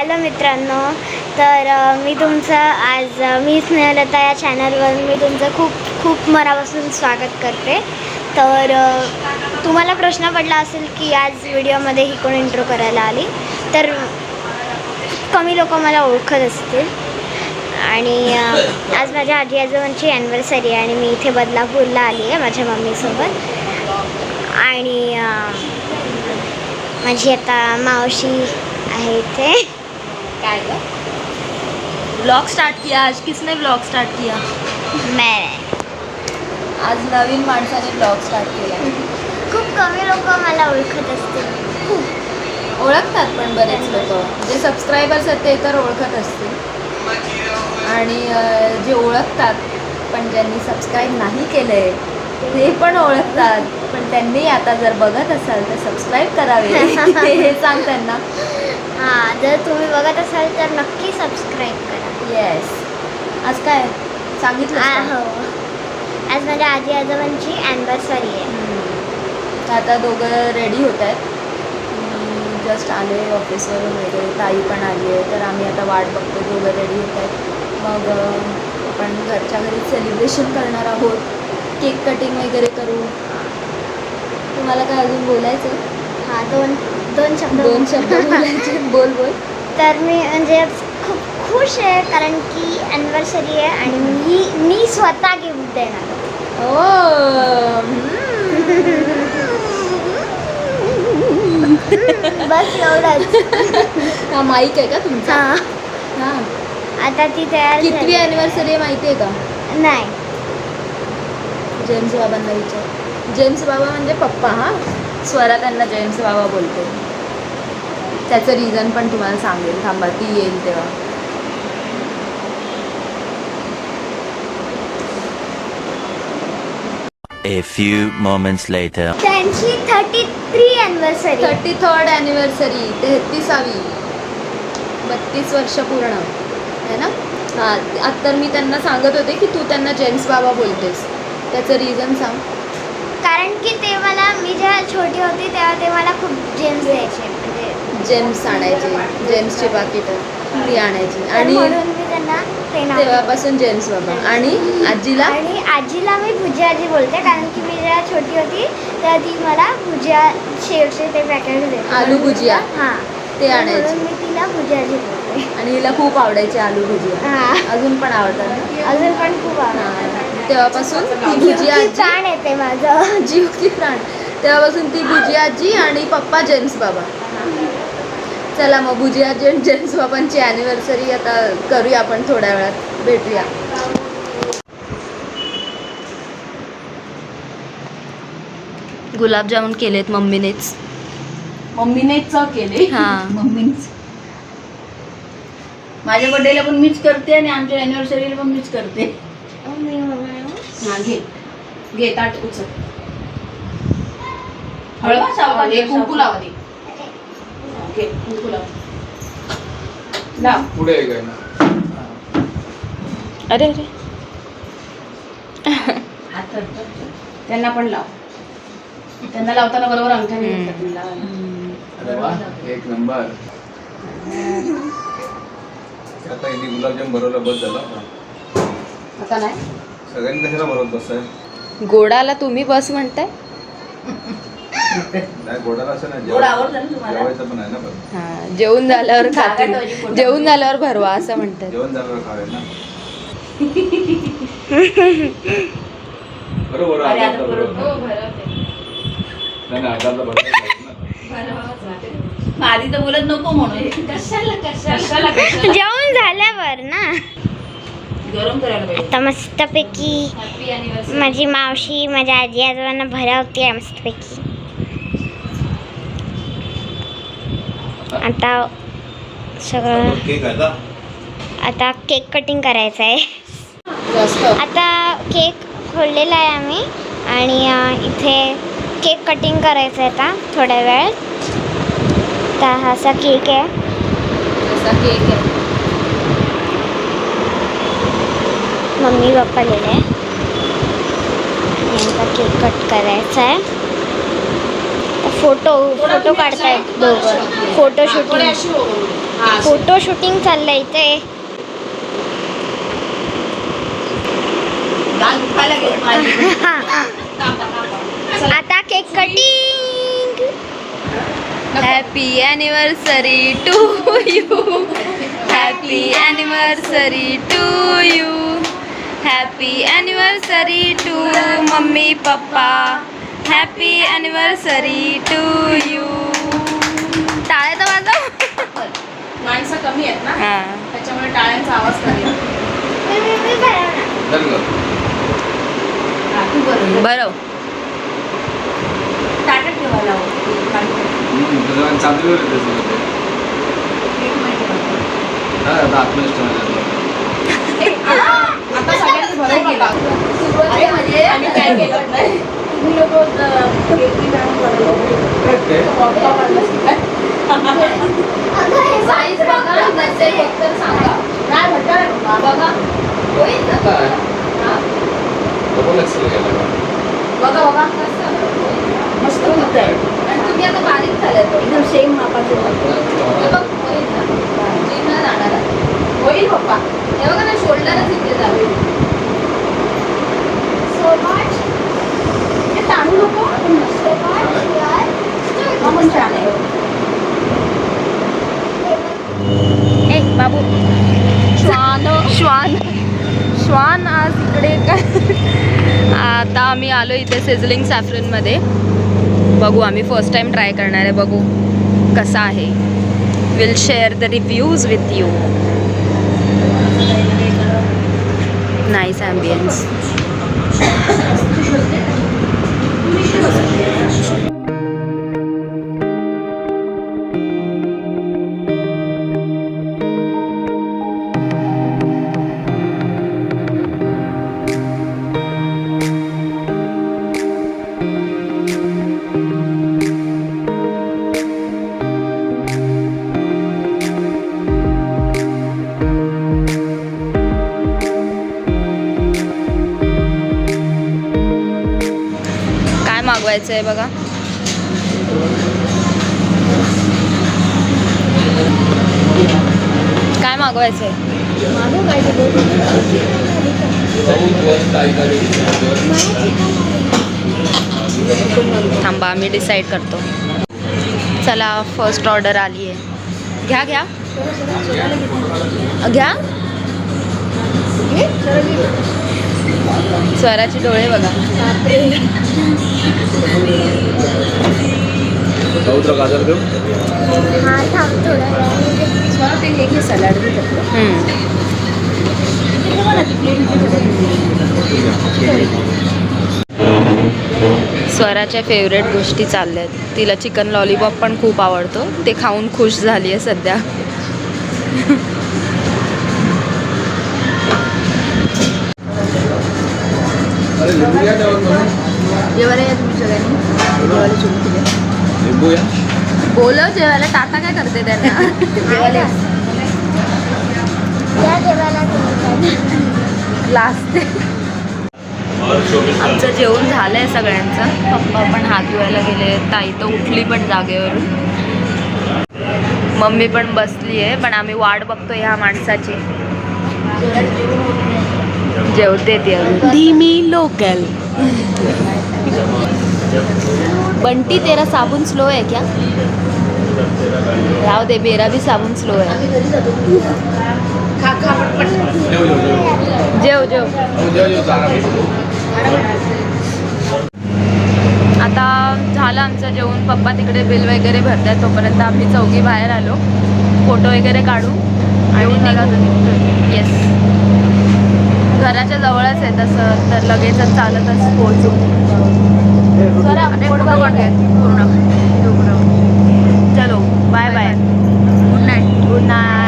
Hello मित्रांनो तर मी तुमचं आज मी स्नेहलता या चॅनलवर मी तुमचं खूप खूप मनापासून स्वागत करते. तर तुम्हाला प्रश्न पडला असेल की आज व्हिडिओमध्ये ही कोण इंट्रो करायला आली तर कमी लोक मला ओळखत असतील. आणि आज माझ्या आजी आजोबांची ॲनिव्हर्सरी आहे आणि मी इथे बदलापूरला आली आहे माझ्या मम्मीसोबत. आणि माझी आता मावशी आहे इथे. काय ब्लॉग स्टार्ट किया आज? किसने ब्लॉग स्टार्ट किया? मैं आज नवीन माणसाने ब्लॉग स्टार्ट केला खूप कमी लोक मला ओळखत असतील. ओळखतात पण बरेच लोक. जे सबस्क्रायबर्स आहेत ते तर ओळखत असतील. आणि जे ओळखतात पण ज्यांनी सबस्क्राईब नाही केले ते पण ओळखतात. पण त्यांनी आता जर बघत असाल तर सबस्क्राईब करावे. हे सांग त्यांना हां जर तुम्ही बघत असाल तर नक्की सबस्क्राईब करा. येस आज काय? सांगितलं आ, का? हो. आज माझ्या आजी आजोबांची ॲनिव्हर्सरी आहे. हम्म. आता दोघं रेडी होत आहेत. जस्ट आले ऑफिसवरून वगैरे. ताई पण आली आहे. तर आम्ही आता वाट बघतो दोघं रेडी होत आहेत. मग अं, आपण घरच्या घरी सेलिब्रेशन करणार आहोत. केक कटिंग वगैरे करू. तुम्हाला काय अजून बोलायचं हां दोन दोन शब्द दोन शब्द बोलायचे बोल बोल. तर मी म्हणजे खूप खुश आहे कारण की ॲनिव्हर्सरी आहे आणि मी मी स्वतः गिफ्ट देणार ओ बस एवढंच. हा माईक आहे का तुमचा? हां. हां. आता ती तयार कितवी झाली. अॅनिव्हर्सरी आहे माहिती आहे का? नाही. जेम्स बाबांना विचार. जेम्स बाबा म्हणजे पप्पा हा? स्वरा त्यांना जेम्स बाबा बोलते. त्याचं रिझन पण तुम्हाला सांगेल थांबा ती येईल तेव्हा. A few moments later. त्यांची thirty three anniversary thirty third anniversary तेहतीसावी. बत्तीस वर्ष पूर्ण. आहे ना? हां आता तर मी त्यांना सांगत होते की तू त्यांना जेम्स बाबा बोलतेस. त्याचं रिझन सांग. कारण की ते मला मी जेव्हा छोटी होती तेव्हा ते मला खूप जेम्स द्यायचे. म्हणजे जेम्स आणायचे जेम्सची पाकिटं ती आणायची. तर आणि म्हणून मी त्यांना ते नाव तेव्हापासून जेम्स बाबा. आणि आजीला? आणि आजीला मी भुजिया आजी बोलते कारण की मी जेव्हा छोटी होती तेव्हा ती मला भुजिया शेवचे ते पॅकेट देते आलू भुजिया? हां. ते तर आणायचे. म्हणून मी तिला भुजिया आजी बोलते. आणि हिला खूप आवडायचे आलू भुजिया. हां. अजून पण आवडतात ना? अजून पण खूप आवडतं हा. तेव्हापासून ती भुजिया ती आजी प्राण येते माझं. जीव की प्राण तेव्हापासून ती भुजिया आजी आणि पप्पा जेम्स बाबा. चला मग भुजिया आजी आणि जेम्स बाबांची अॅनिव्हर्सरी आता करूया आपण थोड्या वेळात. भेटूया. गुलाबजामुन केलेत मम्मीनेच. मम्मीनेच केले? हा. मम्मीनेच. माझ्या बर्थडेला पण मीच करते आणि आमच्या अॅनिव्हर्सरीला पण मीच करते. हा घे घे ताट उचल. हळवा सावका दे कुंकू लावा दे. घे कुंकू लावा. लाव पुढे आहे काय? ना अरे. अरे. त्यांना पण लाव. त्यांना लावताना बरोबर वा एक नंबर. आता इथे गुलाबजाम भरवलं बस झालं. आता नाही? सगळ्यांनी कशाला भरवत बसाय गोडाला तुम्ही बस म्हणताय? नाही गोडाला असं नाही गोड आवडतं ना तुम्हाला? जेवायचं पण आहे ना पण. हा जेवून झाल्यावर खातील जेवून झाल्यावर भरवा असं म्हणतात. जेवण झाल्यावर खावे ना. बरोबर अरे आता आधारला परत बरोबर. हो, भरवते. नाही नाही आधारला बरोबर पाहिजे ना. मग आधी तर बोलत नको म्हणून. कशाला कशाला? कशाला जेवण झाल्यावर ना. आता मस्तपैकी माझी मावशी माझ्या आजी आजोबांना भरवते मस्तपैकी. आता सगळं आहे आता? केक कटिंग करायचं आहे. आता केक खोललेला आहे आम्ही आणि इथे केक कटिंग करायचं आहे आता थोड्या वेळ. तर हा असा केक आहे. असा केक आहे. मम्मी पप्पा लिहिले यांचा केक कट करायचा आहे फोटो फोटो काढतायत दोघं फोटो शूटिंग फोटो शूटिंग चाललंय इथे आता cake cutting happy anniversary to you happy anniversary to you happy anniversary to mummy papa happy anniversary to you टाळ्या तर वाजव माणसं कमी आहेत ना. हां. त्याच्यामुळे टाळ्यांचा आवाज कमी बरं. ताटात ठेवायला चांदीवर येते सगळं ते. एक मिनिट बघ. हा, आता आतमध्येच ठेवायचं. आता सगळ्यांनी भरून गेला अरे म्हणजे आम्ही काय केलं नाही. तुम्ही लोक केकरी मॅडम काय ते? साईज बघा नसेल सांगा. बघा. होईल ना? काय? डबल एक्सेल घ्यायला का? बघा बघा. मस्त. होत आहे. आणि तुम्ही आता बारीक झाले एकदम सेम मापाचं बघ होईल ना? जिमला जाणार आहे. होईल पप्पा. हे बघा ना शोल्डरच इथे जावे सो मच हे ताणू नको आपण मस्त हा पण छान आहे ए बाबू. श्वान. श्वान. श्वान आज इकडे काय आता आम्ही आलो इथे सिझलिंग सॅफरनमध्ये बघू आम्ही फर्स्ट टाइम ट्राय करणार आहे. बघू कसा आहे. Will share the reviews with you nice ambience काय मागवायचं आहे बघा. काय मागवायचं आहे? थांबा आम्ही डिसाईड करतो. चला फर्स्ट ऑर्डर आली आहे. घ्या घ्या. घ्या. स्वराचे डोळे बघा. गाजर देऊ हा थांब थोडा वेळ. स्वरा ते हे घे सलाड घे फक्त. हम्म. स्वराच्या फेवरेट गोष्टी चालल्या आहेत तिला चिकन लॉलीपॉप पण खूप आवडतो ते खाऊन खुश झाली आहे सध्या जेवायला या तुम्ही सगळ्यांनी जेवायला सुरू केलं बोलव जेवायला. टाटा काय करते त्यांना? जेवायला. लाजते आमचं जेवण झालंय सगळ्यांचं. पप्पा पण हात धुवायला गेले. ताई तर उठली पण जागेवरून. मम्मी पण बसली आहे पण आम्ही वाट बघतो ह्या माणसाची. जेवते ती धीमी लोकल. बंटी तेरा साबुन स्लो है क्या? राव दे मेरा भी साबुन स्लो है पटपट जेव जेव. आता झालं आमचं जेवण. पप्पा तिकडे बिल वगैरे भरतात तोपर्यंत आम्ही चौघी बाहेर आलो. फोटो वगैरे काढू. आणि येस घराच्या जवळच आहे तसं तर लगेचच चालतच पोहोचू. फोटो पूर्ण चलो bye bye good night good night